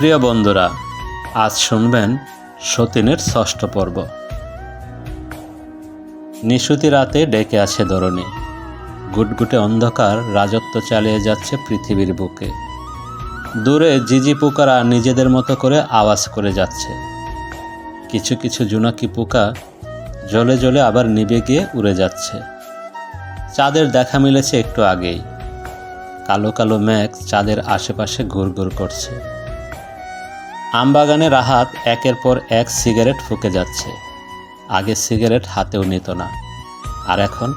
প্রিয় বন্ধুরা, আজ শুনবেন সতীনের ষষ্ঠ পর্ব। নিশুতি রাতে ডেকে আছে ধরণী। গুটগুটে অন্ধকার রাজত্ব চালিয়ে যাচ্ছে পৃথিবীর বুকে। দূরে জিজি পোকারা নিজেদের মতো করে আওয়াজ করে যাচ্ছে। কিছু কিছু জোনাকি পোকা জলে জলে আবার নিভে গিয়ে উড়ে যাচ্ছে। চাঁদের দেখা মিলেছে একটু আগেই। কালো কালো মেঘ চাঁদের আশেপাশে ঘুর ঘুরঘুর করছে। আমবাগানে রাহাত একের পর এক সিগারেট ফুকে যাচ্ছে। আগে সিগারেট হাতেও নিত না, আর এখন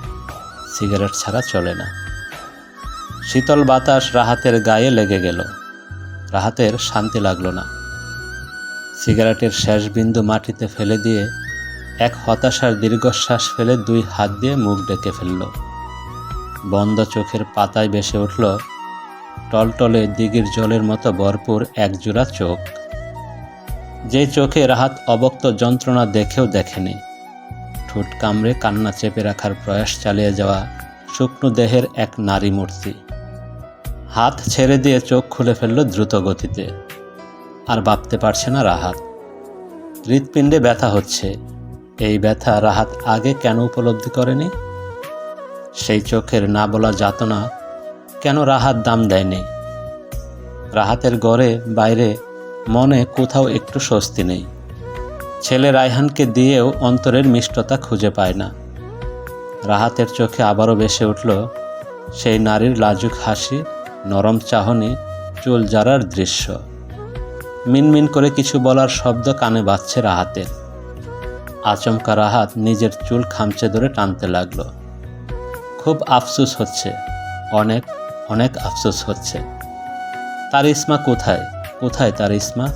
সিগারেট ছাড়া চলে না। শীতল বাতাস রাহাতের গায়ে লেগে গেল। রাহাতের শান্তি লাগল না। সিগারেটের শেষ বিন্দু মাটিতে ফেলে দিয়ে এক হতাশার দীর্ঘশ্বাস ফেলে দুই হাত দিয়ে মুখ ডেকে ফেলল। বন্ধ চোখের পাতায় বেসে উঠল টলটলে দিঘির জলের মতো ভরপুর একজোড়া চোখ। যে চোখে রাহাত অবক্ত যন্ত্রণা দেখেও দেখেনি। ঠোঁট কামড়ে কান্না চেপে রাখার প্রয়াস চালিয়ে যাওয়া শুকনো দেহের এক নারী মূর্তি। হাত ছেড়ে দিয়ে চোখ খুলে ফেলল দ্রুত গতিতে আর ভাবতে পারছে না রাহাত। হৃৎপিণ্ডে ব্যথা হচ্ছে। এই ব্যথা রাহাত আগে কেন উপলব্ধি করেনি? সেই চোখের না বলা যাতনা কেন রাহাত দাম দেয়নি? রাহাতের গড়ে বাইরে মনে কোথাও একটু স্বস্তি নেই। ছেলে রায়হানকে দিয়েও অন্তরের মিষ্টতা খুঁজে পায় না। রাহাতের চোখে আবারও বেসে উঠল সেই নারীর লাজুক হাসি, নরম চাহনি, চুল জারার দৃশ্য। মিনমিন করে কিছু বলার শব্দ কানে বাজছে রাহাতের। আচমকা রাহাত নিজের চুল খামচে ধরে টানতে লাগল। খুব আফসুস হচ্ছে, অনেক অনেক আফসোস হচ্ছে। তার ইসমা কোথায়? কোথায় তার ইসমা?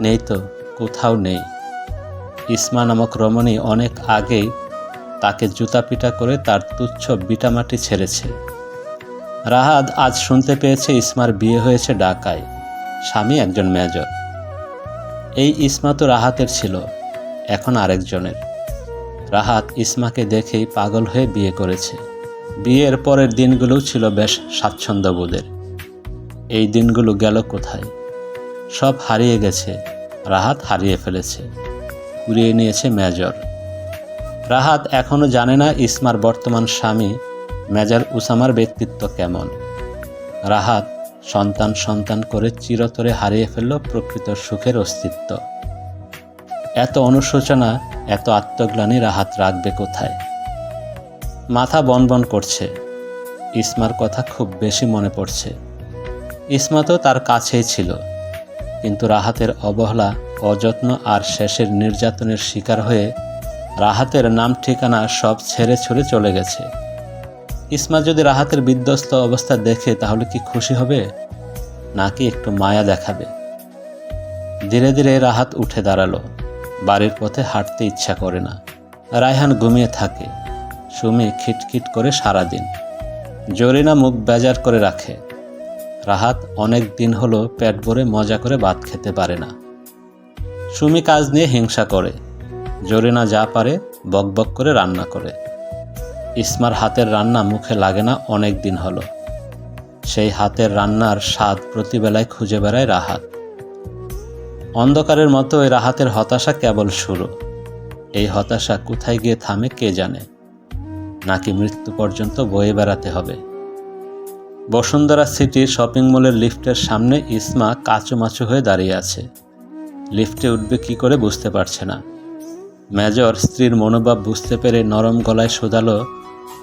নেই তো, কোথাও নেই। ইসমা নামক রমণী অনেক আগেই তাকে জুতা পিটা করে তার তুচ্ছ বিটামাটি ছেড়েছে। রাহাত আজ শুনতে পেয়েছে ইসমার বিয়ে হয়েছে ঢাকায়। স্বামী একজন মেজর। এই ইসমা তো রাহাতের ছিল, এখন আরেকজনের। রাহাত ইসমাকে দেখেই পাগল হয়ে বিয়ে করেছে। বিয়ের পরের দিনগুলোও ছিল বেশ স্বাচ্ছন্দ্যবোধের। এই দিনগুলো গেল কোথায়? সব হারিয়ে গেছে, রাহাত হারিয়ে ফেলেছে। কুড়িয়ে নিয়েছে মেজর। রাহাত এখনও জানে না ইসমার বর্তমান স্বামী, মেজর উসামার ব্যক্তিত্ব কেমন। রাহাত সন্তান সন্তান করে চিরতরে হারিয়ে ফেলল প্রকৃত সুখের অস্তিত্ব। এত অনুশোচনা, এত আত্মগ্লানি রাহাত রাখবে কোথায়? মাথা বনবন করছে। ইসমার কথা খুব বেশি মনে পড়ছে। ইসমা তো তার কাছেই ছিল। কিন্তু রাহাতের অবহেলা, অযত্ন আর শেষের নির্যাতনের শিকার হয়ে রাহাতের নাম ঠিকানা সব ছেড়ে ছুড়ে চলে গেছে। ইসমা যদি রাহাতের বিধ্বস্ত অবস্থা দেখে তাহলে কি খুশি হবে? নাকি একটু মায়া দেখাবে? ধীরে ধীরে রাহাত উঠে দাঁড়াল। বাড়ির পথে হাঁটতে ইচ্ছা করে না। রায়হান ঘুমিয়ে থাকে। সুমি খিটখিট করে সারাদিন। জরিনা মুখ বেজার করে রাখে। রাহাত অনেক দিন হলো পেট ভরে মজা করে ভাত খেতে পারে না। সুমি কাজ নিয়ে হিংসা করে। জরিনা যা পারে বকবক করে রান্না করে। ইসমার হাতের রান্না মুখে লাগে না অনেক দিন হলো। সেই হাতের রান্নার স্বাদ প্রতিবেলায় খুঁজে বেড়ায় রাহাত। অন্ধকারের মতো ওই রাহাতের হতাশা কেবল শুরু। এই হতাশা কোথায় গিয়ে থামে কে জানে? নাকি মৃত্যু পর্যন্ত বয়ে বেড়াতে হবে? বসুন্ধরা সিটির শপিং মলের লিফটের সামনে ইসমা কাচুমাচু হয়ে দাঁড়িয়ে আছে। লিফটে উঠবে কি করে বুঝতে পারছে না। মেজর স্ত্রীর মনোভাব বুঝতে পেরে নরম গলায় শোধালো,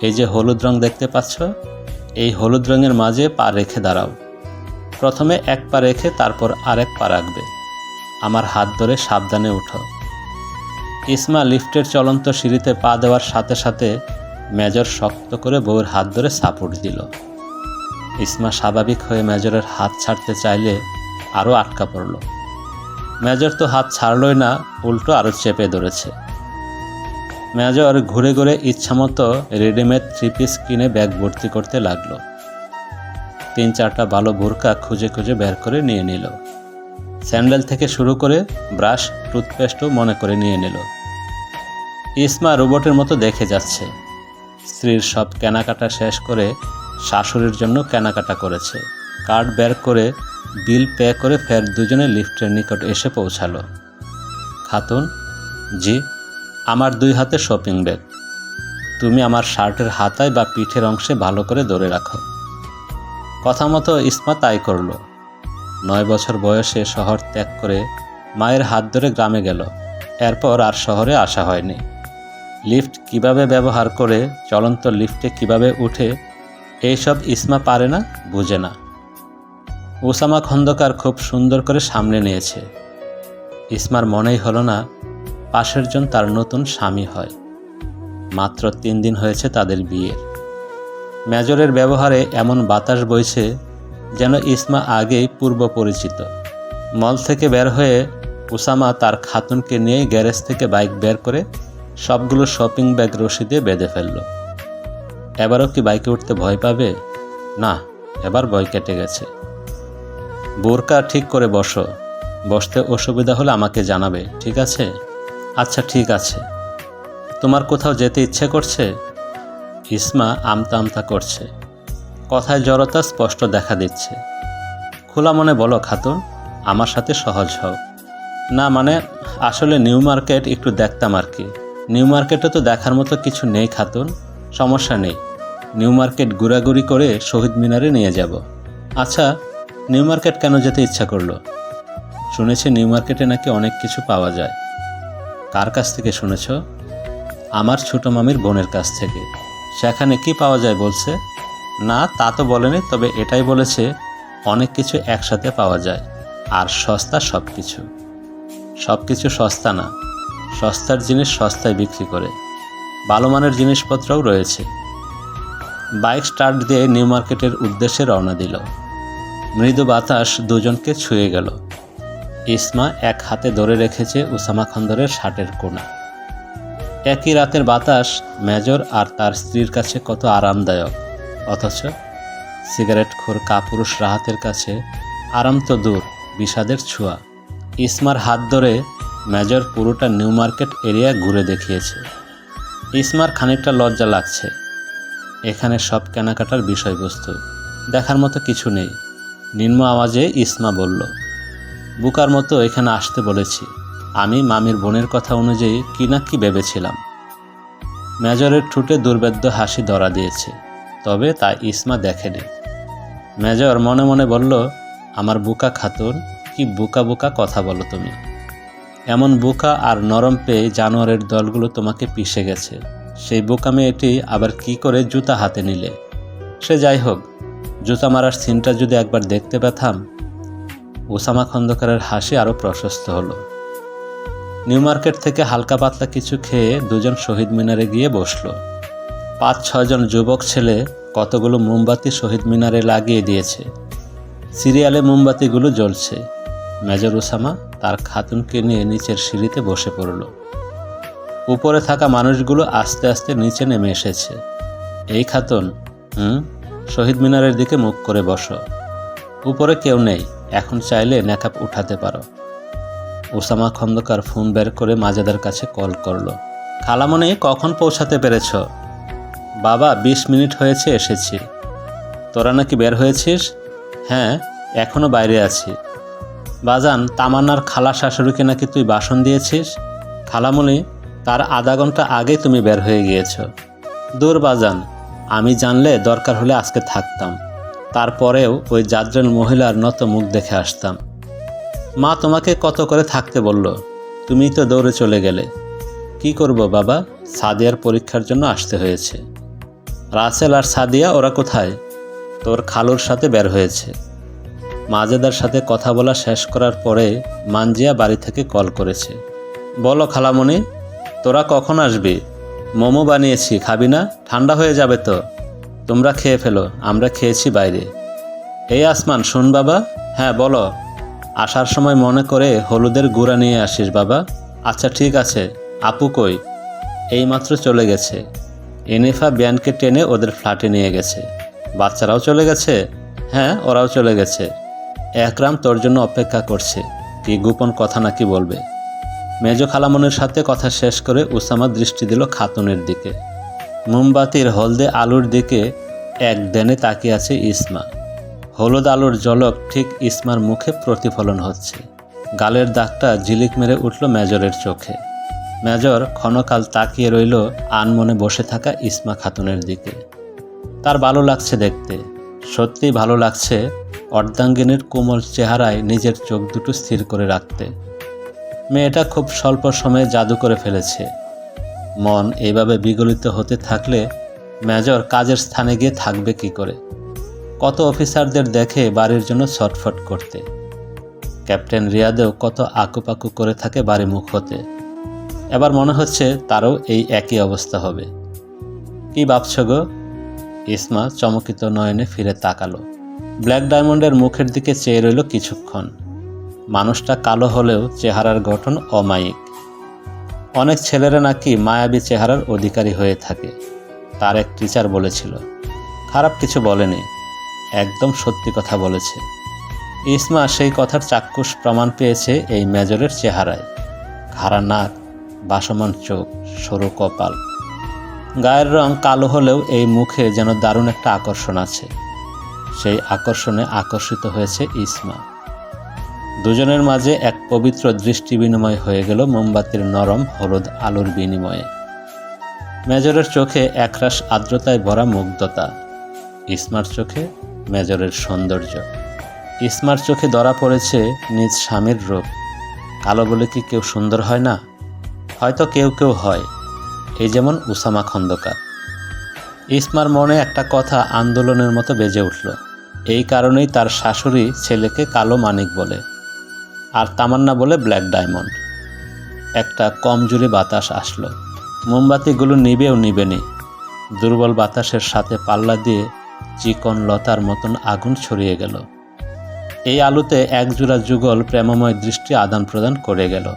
এই যে হলুদ রং দেখতে পাচ্ছ? এই হলুদ রঙের মাঝে পা রেখে দাঁড়াও। প্রথমে এক পা রেখে তারপর আরেক পা রাখবে। আমার হাত ধরে সাবধানে উঠো। ইসমা লিফটের চলন্ত সিঁড়িতে পা দেওয়ার সাথে সাথে মেজর শক্ত করে বউয়ের হাত ধরে সাপোর্ট দিল। ইসমা স্বাভাবিক হয়ে মেজরের হাত ছাড়তে চাইলে আরও আটকা পড়ল। মেজর তো হাত ছাড়লই না, উল্টো আরও চেপে ধরেছে। মেজর ঘুরে ঘুরে ইচ্ছামতো রেডিমেড থ্রি পিস কিনে ব্যাগ ভর্তি করতে লাগল। তিন চারটা ভালো বোরকা খুঁজে খুঁজে বের করে নিয়ে নিল। স্যান্ডেল থেকে শুরু করে ব্রাশ, টুথপেস্টও মনে করে নিয়ে নিল। ইসমা রোবটের মতো দেখে যাচ্ছে। স্ত্রীর সব কেনাকাটা শেষ করে শাশুড়ির জন্য কেনাকাটা করেছে। কার্ড বের করে, বিল পে করে ফের দুজনে লিফটের নিকট এসে পৌঁছালো। খাতুন, জি, আমার দুই হাতে শপিং ব্যাগ। তুমি আমার শার্টের হাতায় বা পিঠের অংশে ভালো করে ধরে রাখো। কথা মতো ইসমা তাই করল। নয় বছর বয়সে শহর ত্যাগ করে মায়ের হাত ধরে গ্রামে গেল। এরপর আর শহরে আসা হয়নি। লিফট কীভাবে ব্যবহার করে, চলন্ত লিফটে কীভাবে উঠে এইসব ইসমা পারে না, বুঝে না। ওসামা খন্দকার খুব সুন্দর করে সামনে নিয়েছে। ইসমার মনেই হলো না, পাশের জন তার নতুন স্বামী হয়। মাত্র তিন দিন হয়েছে তাদের বিয়ের। মেজরের ব্যবহারে এমন বাতাস বইছে যেন ইসমা আগেই পূর্ব পরিচিত। মল থেকে বের হয়ে উসামা তার খাতুনকে নিয়ে গ্যারেজ থেকে বাইক বের করে সবগুলো শপিং ব্যাগ রশিদে বেঁধে ফেলল। এবারও কি বাইকে উঠতে ভয় পাবে? না, এবার ভয় কেটে গেছে। বোরকা ঠিক করে বসো। বসতে অসুবিধা হলে আমাকে জানাবে, ঠিক আছে? আচ্ছা ঠিক আছে। তোমার কোথাও যেতে ইচ্ছে করছে? ইসমা আমতা আমতা করছে। কথায় জড়তা স্পষ্ট দেখা দিচ্ছে। খোলা মনে বলো, খাতুন, আমার সাথে সহজ হও। না মানে আসলে নিউ মার্কেট একটু দেখতাম আর কি। নিউ মার্কেটে তো দেখার মতো কিছু নেই, খাতুন। সমস্যা নেই। নিউ মার্কেট ঘোরাঘুরি করে শহীদ মিনারে নিয়ে যাব। আচ্ছা নিউ মার্কেট কেন যেতে ইচ্ছা করল? শুনেছি নিউ মার্কেটে নাকি অনেক কিছু পাওয়া যায়। কার কাছ থেকে শুনেছ? আমার ছোট মামির বোনের কাছ থেকে। সেখানে কি পাওয়া যায় বলছে? না, তা তো বলেনি, তবে এটাই বলেছে, অনেক কিছু একসাথে পাওয়া যায়, আর সস্তা সব কিছু সব কিছু সস্তা না। সস্তার জিনিস সস্তায় বিক্রি করে। ভালো মানের জিনিসপত্রও রয়েছে। বাইক স্টার্ট দিয়ে নিউ মার্কেটের উদ্দেশ্যে রওনা দিল। মৃদু বাতাস দুজনকে ছুঁয়ে গেল। ইসমা এক হাতে ধরে রেখেছে উসামা খন্দরের শার্টের কোনা একই রাতের বাতাস মেজর আর তার স্ত্রীর কাছে কত আরামদায়ক। অথচ সিগারেট খোর কাপুরুষ রাহাতের কাছে আরাম তো দূর, বিষাদের ছোঁয়া। ইসমার হাত ধরে মেজর পুরোটা নিউ মার্কেট এরিয়া ঘুরে দেখিয়েছে। ইসমার খানিকটা লজ্জা লাগছে। এখানে সব কেনাকাটার বিষয়বস্তু। দেখার মতো কিছু নেই। নিম্ন আওয়াজে ইসমা বলল, বুকার মতো এখানে আসতে বলেছি। আমি মামির বোনের কথা অনুযায়ী কি না কি ভেবেছিলাম। মেজরের ঠুটে দুর্বেদ্য হাসি ধরা দিয়েছে, তবে তা ইসমা দেখেনি। মেজর মনে মনে বলল, আমার বুকা খাতুন, কি বুকা বুকা কথা বলো তুমি। এমন বুকা আর নরম পেয়ে জানোয়ারের দলগুলো তোমাকে পিষে গেছে। সেই বোকা মেয়েটি আবার কি করে জুতা হাতে নিলে? সে যাই হোক, জুতা মারার সিনটা যদি একবার দেখতে পেতাম, ওসামা খন্দকারের হাসি আরও প্রশস্ত হলো। নিউ মার্কেট থেকে হালকা পাতলা কিছু খেয়ে দুজন শহীদ মিনারে গিয়ে বসল। পাঁচ ছয়জন যুবক ছেলে কতগুলো মোমবাতি শহীদ মিনারে লাগিয়ে দিয়েছে। সিরিয়ালে মোমবাতিগুলো জ্বলছে। মেজর ওসামা তার খাতুনকে নিয়ে নিচের সিঁড়িতে বসে পড়ল। উপরে থাকা মানুষগুলো আস্তে আস্তে নিচে নেমে এসেছে। এই খাতুন, হুম? শহীদ মিনারের দিকে মুখ করে বসো। উপরে কেউ নেই, এখন চাইলে নেকাপ উঠাতে পারো। ওসামা খন্দকার ফোন বের করে মাজাদার কাছে কল করল। খালামণি, কখন পৌঁছাতে পেরেছ? বাবা, বিশ মিনিট হয়েছে এসেছি। তোরা নাকি বের হয়েছিস? হ্যাঁ এখনও বাইরে আছি। বাজান, তামান্নার খালা শাশুড়িকে নাকি তুই বাসন দিয়েছিস? খালামণি তার আধা ঘণ্টা আগে তুমি বের হয়ে গিয়েছ। দূর বাজান, আমি জানলে দরকার হলে আজকে থাকতাম। তারপরেও ওই জাদ্রেল মহিলার নত মুখ দেখে আসতাম। মা তোমাকে কত করে থাকতে বলল, তুমি তো দৌড়ে চলে গেলে। কি করব বাবা? সাদিয়ার পরীক্ষার জন্য আসতে হয়েছে। রাসেল আর সাদিয়া, ওরা কোথায়? তোর খালুর সাথে বের হয়েছে। মাজেদার সাথে কথা বলা শেষ করার পরে মানজিয়া বাড়ি থেকে কল করেছে। বলো খালামণি তোরা কখন আসবি? মোমো বানিয়েছি, খাবি না? ঠান্ডা হয়ে যাবে তো। তোমরা খেয়ে ফেলো, আমরা খেয়েছি বাইরে। এই আসমান, শুন বাবা। হ্যাঁ বলো। আসার সময় মনে করে হলুদের গুঁড়া নিয়ে আসিস বাবা। আচ্ছা ঠিক আছে। আপু কই? এইমাত্র চলে গেছে। এনিফা ব্যানকে টেনে ওদের ফ্ল্যাটে নিয়ে গেছে। বাচ্চারাও চলে গেছে? হ্যাঁ ওরাও চলে গেছে। একরাম তোর জন্য অপেক্ষা করছে। কি গোপন কথা নাকি বলবে? মেজ খালামনের সাথে কথা শেষ করে উসামা দৃষ্টি দিল খাতুনের দিকে। মোমবাতির হলদে আলুর দিকে এক দেনে তাকিয়ে আছে ইসমা। হলুদ আলুর জলক ঠিক ইসমার মুখে প্রতিফলন হচ্ছে। গালের দাগটা ঝিলিক মেরে উঠল মেজরের চোখে। মেজর ক্ষণকাল তাকিয়ে রইল আনমনে বসে থাকা ইসমা খাতুনের দিকে। তার ভালো লাগছে দেখতে। সত্যিই ভালো লাগছে অর্ধাঙ্গিনীর কোমল চেহারায় নিজের চোখ দুটো স্থির করে রাখতে। মেয়েটা খুব স্বল্প সময়ে জাদু করে ফেলেছে। মন এইভাবে বিগলিত হতে থাকলে মেজর কাজের স্থানে গিয়ে থাকবে কি করে? কত অফিসারদের দেখে বাড়ির জন্য ছটফট করতে। ক্যাপ্টেন রিয়াদেও কত আকুপাকু করে থাকে বাড়ি মুখ হতে। এবার মনে হচ্ছে তারও এই একই অবস্থা হবে। কি ভাবছ গো? ইসমা চমকিত নয়নে ফিরে তাকালো। ব্ল্যাক ডায়মন্ডের মুখের দিকে চেয়ে রইল কিছুক্ষণ। মানুষটা কালো হলেও চেহারার গঠন অমায়িক। অনেক ছেলেরা নাকি মায়াবী চেহারার অধিকারী হয়ে থাকে, তার এক টিচার বলেছিল। খারাপ কিছু বলেনি, একদম সত্যি কথা বলেছে। ইসমা সেই কথার চাক্ষুষ প্রমাণ পেয়েছে এই মেজরের চেহারায়। খাড়া নাক বাসমান চোখ, সরু কপাল। গায়ের রং কালো হলেও এই মুখে যেন দারুণ একটা আকর্ষণ আছে। সেই আকর্ষণে আকর্ষিত হয়েছে ইসমা। দুজনের মাঝে এক পবিত্র দৃষ্টি বিনিময় হয়ে গেল মোমবাতির নরম, হলুদ আলোর বিনিময়ে। মেজরের চোখে একরাশ আর্দ্রতায় ভরা মুগ্ধতা। ইসমার চোখে মেজরের সৌন্দর্য। ইসমার চোখে ধরা পড়েছে নিজ স্বামীর রূপ। কালো বলে কি কেউ সুন্দর হয় না? হয়তো কেউ কেউ হয়। এই যেমন উসামা খন্দকার। ইসমার মনে একটা কথা আন্দোলনের মতো বেজে উঠল। এই কারণেই তার শাশুড়ি ছেলেকে কালো মানিক বলে। আর তামান্না বলে ব্ল্যাক ডায়মন্ড। একটা কমজোরি বাতাস আসলো। মোমবাতিগুলো নিবেও নিবেনি। দুর্বল বাতাসের সাথে পাল্লা দিয়ে চিকন লতার মতন আগুন ছড়িয়ে গেল। এই আলোতে একজোড়া যুগল প্রেমময় দৃষ্টি আদান প্রদান করে গেল।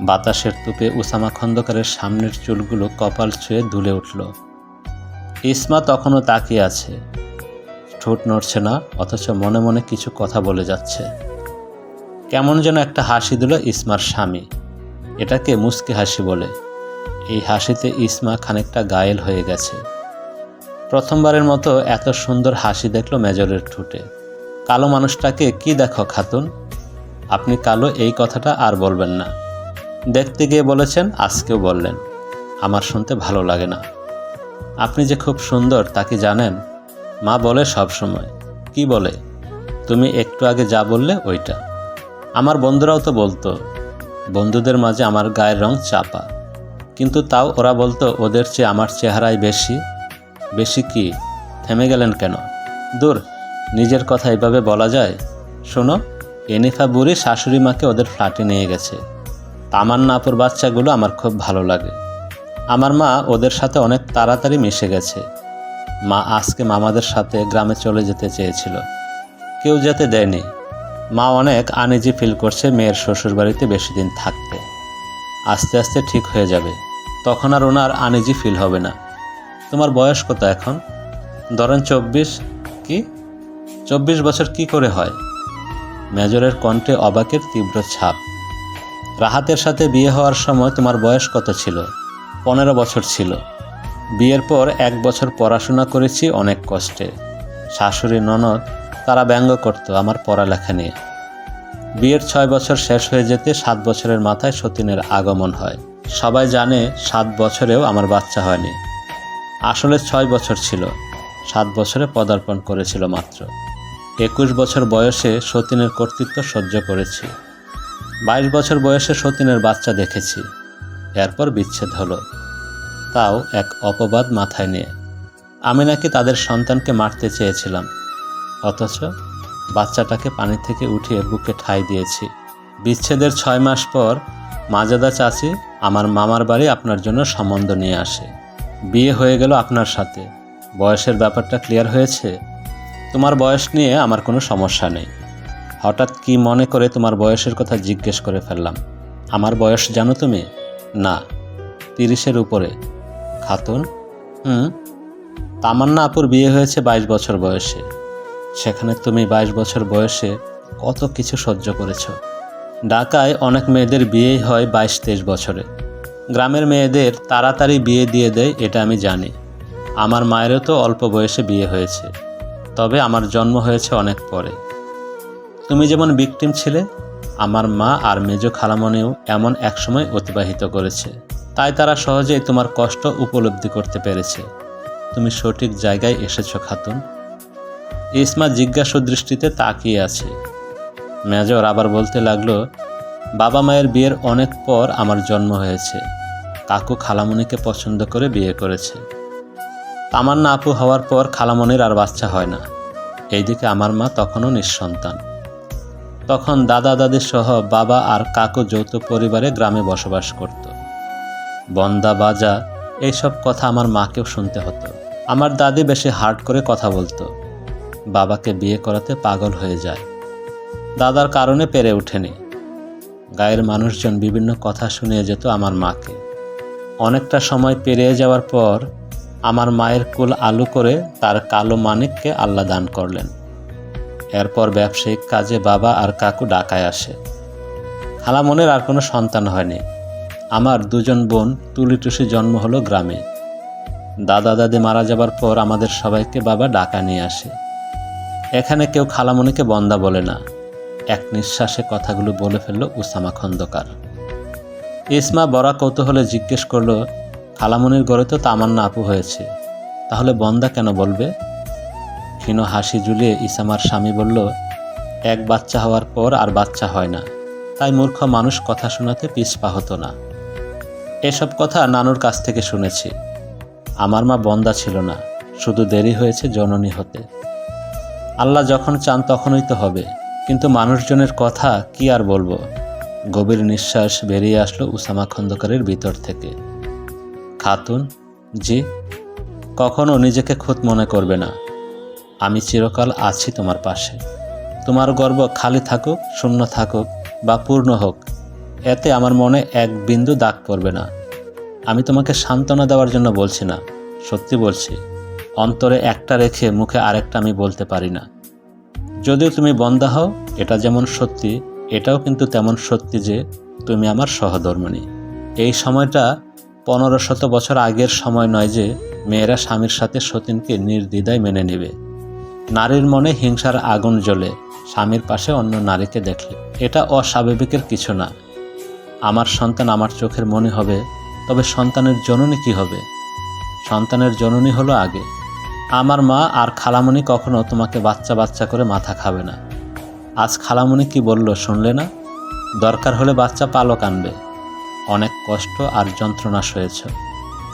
বাতাসের তুপে উসামা খন্দকারের সামনের চুলগুলো কপাল ছুঁয়ে দুলে উঠল। ইসমা তখনও তাকিয়ে আছে। ঠোঁট নড়ছে না, অথচ মনে মনে কিছু কথা বলে যাচ্ছে। কেমন যেন একটা হাসি দিল ইসমার স্বামী। এটাকে মুস্কি হাসি বলে। এই হাসিতে ইসমা খানিকটা গায়েল হয়ে গেছে। প্রথমবারের মতো এত সুন্দর হাসি দেখল মেজরের ঠোঁটে। কালো মানুষটাকে কি দেখো খাতুন? আপনি কালো এই কথাটা আর বলবেন না। দেখতে গিয়ে বলেছেন, আজকেও বললেন। আমার শুনতে ভালো লাগে না। আপনি যে খুব সুন্দর তা কি জানেন? মা বলে সব সময় কি বলে? তুমি একটু আগে যা বললে ওইটা। আমার বন্ধুরাও তো বলতো, বন্ধুদের মাঝে আমার গায়ের রং চাপা। কিন্তু তাও ওরা বলতো, ওদের চেয়ে আমার চেহারায় বেশি। বেশি কি? থেমে গেলেন কেন? দূর, নিজের কথা এভাবে বলা যায়? শোনো, এনিফা বুড়ি শাশুড়ি মাকে ওদের ফ্ল্যাটে নিয়ে গেছে। তামার নাপুর বাচ্চাগুলো আমার খুব ভালো লাগে। আমার মা ওদের সাথে অনেক তাড়াতাড়ি মিশে গেছে। মা আজকে মামাদের সাথে গ্রামে চলে যেতে চেয়েছিল। কেউ যেতে দেয়নি। মা অনেক আনিজি ফিল করছে মেয়ের শ্বশুরবাড়িতে বেশি দিন থাকতে। আস্তে আস্তে ঠিক হয়ে যাবে। তখন আর ওনার আনিজি ফিল হবে না। তোমার বয়স কত এখন? ধরেন চব্বিশ। কি? চব্বিশ বছর কি করে হয়? মেজরের কণ্ঠে অবাকের তীব্র ছাপ। রাহাতের সাথে বিয়ে হওয়ার সময় তোমার বয়স কত ছিল? পনেরো বছর ছিল। বিয়ের পর এক বছর পড়াশোনা করেছি অনেক কষ্টে। শাশুড়ি, ননদ তারা ব্যঙ্গ করতো, আমার পড়ালেখা নিয়ে। বিয়ের ছয় বছর শেষ হয়ে যেতে সাত বছরের মাথায় সতীনের আগমন হয়। সবাই জানে সাত বছরেও আমার বাচ্চা হয়নি। আসলে ছয় বছর ছিল। সাত বছরে পদার্পণ করেছিল মাত্র। একুশ বছর বয়সে সতীনের কর্তৃত্ব সহ্য করেছি। বাইশ বছর বয়সে সতীনের বাচ্চা দেখেছি। এরপর বিচ্ছেদ হলো। তাও এক অপবাদ মাথায় নিয়ে। আমি নাকি তাদের সন্তানকে মারতে চেয়েছিলাম। অথচ বাচ্চাটাকে পানি থেকে উঠিয়ে বুকে ঠাই দিয়েছি। বিচ্ছেদের ছয় মাস পর মাজাদা চাচি আমার মামার বাড়ি আপনার জন্য সম্বন্ধ নিয়ে আসে। বিয়ে হয়ে গেল আপনার সাথে। বয়সের ব্যাপারটা ক্লিয়ার হয়েছে? তোমার বয়স নিয়ে আমার কোনো সমস্যা নেই। হঠাৎ কি মনে করে তোমার বয়সের কথা জিজ্ঞেস করে ফেললাম। আমার বয়স জানো তুমি? না। তিরিশের উপরে। খাতুন? হুম। তামান্না আপুর বিয়ে হয়েছে বাইশ বছর বয়সে। সেখানে তুমি বাইশ বছর বয়সে কত কিছু সহ্য করেছ। ঢাকায় অনেক মেয়েদের বিয়েই হয় বাইশ তেইশ বছরে। গ্রামের মেয়েদের তাড়াতাড়ি বিয়ে দিয়ে দেয়, এটা আমি জানি। আমার মায়েরও তো অল্প বয়সে বিয়ে হয়েছে। তবে আমার জন্ম হয়েছে অনেক পরে। তুমি যেমন বিকটিম ছিলে, আমার মা আর মেজ খালামণিও এমন একসময় অতিবাহিত করেছে। তাই তারা সহজেই তোমার কষ্ট উপলব্ধি করতে পেরেছে। তুমি সঠিক জায়গায় এসেছ, খাতুন। ইসমা জিজ্ঞাসু দৃষ্টিতে তাকিয়ে আছে। মেজর আবার বলতে লাগল, বাবা মায়ের বিয়ের অনেক পর আমার জন্ম হয়েছে। কাকু খালামণিকে পছন্দ করে বিয়ে করেছে। তামান্না আপু হওয়ার পর খালামণির আর বাচ্চা হয় না। এইদিকে আমার মা তখনও নিঃসন্তান। তখন দাদা দাদি সহ বাবা আর কাকু যৌথ পরিবারে গ্রামে বসবাস করত। বন্দা, বাজা, এইসব কথা আমার মাকেও শুনতে হতো। আমার দাদি বেশি হার্ড করে কথা বলতো। বাবাকে বিয়ে করাতে পাগল হয়ে যায়। দাদার কারণে পেরে ওঠেনি। গায়ের মানুষজন বিভিন্ন কথা শুনিয়ে যেত আমার মাকে। অনেকটা সময় পেরিয়ে যাওয়ার পর আমার মায়ের কুল আলু করে তার কালো মানিককে আল্লাহ দান করলেন। এরপর ব্যবসায়িক কাজে বাবা আর কাকু ডাকায় আসে। খালামনের আর কোনো সন্তান হয়নি। আমার দুজন বোন তুলিটুসি জন্ম হলো গ্রামে। দাদা দাদি মারা যাবার পর আমাদের সবাইকে বাবা ডাকা নিয়ে আসে। এখানে কেউ খালামণিকে বন্দা বলে না। এক নিঃশ্বাসে কথাগুলো বলে ফেলল উসামা খন্দকার। ইসমা বড়া কৌতূহলে জিজ্ঞেস করল, খালামণির গড়ে তো তামান্না আপু হয়েছে, তাহলে বন্দা কেন বলবে? ক্ষীণ হাসি জুলিয়ে ইসামার স্বামী বলল, এক বাচ্চা হওয়ার পর আর বাচ্চা হয় না, তাই মূর্খ মানুষ কথা শোনাতে পিছপা হতো না। এসব কথা নানুর কাছ থেকে শুনেছি। আমার মা বন্দা ছিল না, শুধু দেরি হয়েছে জননী হতে। আল্লাহ যখন চান তখনই তো হবে। কিন্তু মানুষজনের কথা কি আর বলব? গভীর নিঃশ্বাস বেরিয়ে আসলো উসামা খন্দকারের ভিতর থেকে। খাতুন, জি, কখনো নিজেকে খুঁত মনে করবে না। আমি চিরকাল আছি তোমার পাশে। তোমার গর্ব খালি থাকুক, শূন্য থাকুক বা পূর্ণ হোক, এতে আমার মনে এক বিন্দু দাগ পড়বে না। আমি তোমাকে সান্ত্বনা দেওয়ার জন্য বলছি না, সত্যি বলছি। অন্তরে একটা রেখে মুখে আরেকটা আমি বলতে পারি না। যদিও তুমি বন্দা হও, এটা যেমন সত্যি, এটাও কিন্তু তেমন সত্যি যে তুমি আমার সহধর্মিণী। এই সময়টা পনেরো শত বছর আগের সময় নয় যে মেয়েরা স্বামীর সাথে সতীনকে নির্দ্বিধায় মেনে নেবে। নারীর মনে হিংসার আগুন জ্বলে, স্বামীর পাশে অন্য নারীকে দেখলে। এটা অস্বাভাবিকের কিছু না। আমার সন্তান আমার চোখের মনে হবে, তবে সন্তানের জননী কি হবে? সন্তানের জননী হলো আগে। আমার মা আর খালামণি কখনো তোমাকে বাচ্চা বাচ্চা করে মাথা খাবে না। আজ খালামণি কি বলল শুনলে না? দরকার হলে বাচ্চা পালক আনবে। অনেক কষ্ট আর যন্ত্রণা সয়েছ।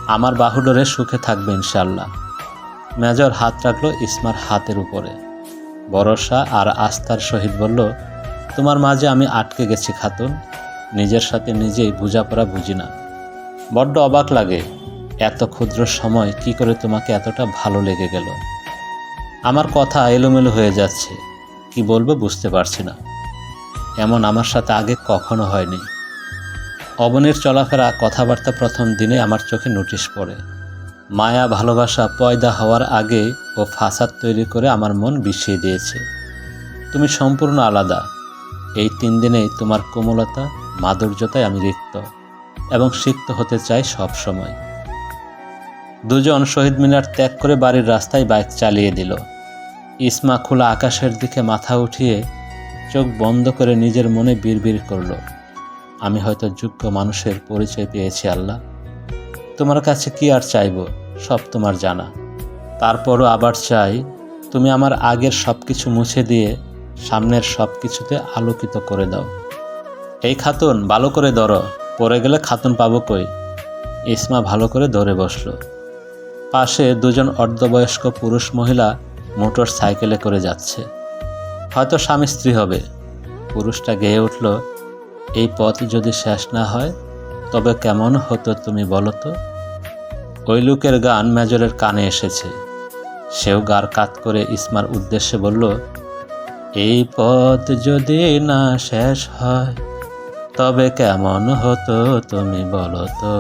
আমার বাহুডোরে সুখে থাকবে ইনশাল্লাহ মেজর হাত রাখল ইসমার হাতের উপরে। ভরসা আর আস্থার সহিত বলল, তোমার মাঝে আমি আটকে গেছি খাতুন, নিজের সাথে নিজেই বুঝাপড়া বুঝি না। বড্ড অবাক লাগে। এত ক্ষুদ্র সময় কি করে তোমাকে এতটা ভালো লেগে গেল? আমার কথা এলোমেলো হয়ে যাচ্ছে। কি বলব বুঝতে পারছি না। এমন আমার সাথে আগে কখনো হয়নি। অবনের চলাফেরা কথাবার্তা প্রথম দিনে আমার চোখে নোটিশ পড়ে। মায়া, ভালোবাসা, পয়দা হওয়ার আগে ও ফাসাদ তৈরি করে আমার মন বিষিয়ে দিয়েছে। তুমি সম্পূর্ণ আলাদা। এই তিন দিনেই তোমার কোমলতা, মাধুর্যতায় আমি রিক্ত এবং সিক্ত হতে চাই সব সময়। দুজন শহীদ মিনার ত্যাগ করে বাড়ির রাস্তায় বাইক চালিয়ে দিল। ইসমা খোলা আকাশের দিকে মাথা উঠিয়ে চোখ বন্ধ করে নিজের মনে বিড়বিড় করল। আমি হয়তো যোগ্য মানুষের পরিচয় পেয়েছি, আল্লাহ। তোমার কাছে কি আর চাইব? সব তোমার জানা। তারপরও আবার চাই, তুমি আমার আগের সব কিছু মুছে দিয়ে সামনের সব কিছুতে আলোকিত করে দাও। এই খাতুন, ভালো করে ধরো। পরে গেলে খাতুন পাবো কই? ইসমা ভালো করে ধরে বসল। পাশে দুজন অর্ধবয়স্ক পুরুষ মহিলা মোটর সাইকেলে করে যাচ্ছে। হয়তো স্বামী স্ত্রী হবে। পুরুষটা গেয়ে উঠল, এই পথ যদি শেষ না হয়, তবে কেমন হতো তুমি বলো তো? ওই লোকের গান মেজরের কানে এসেছে। সেও গার কাত করে ইসমার উদ্দেশ্যে বলল, এই পথ যদি না শেষ হয়, তবে কেমন হতো তুমি বলো তো?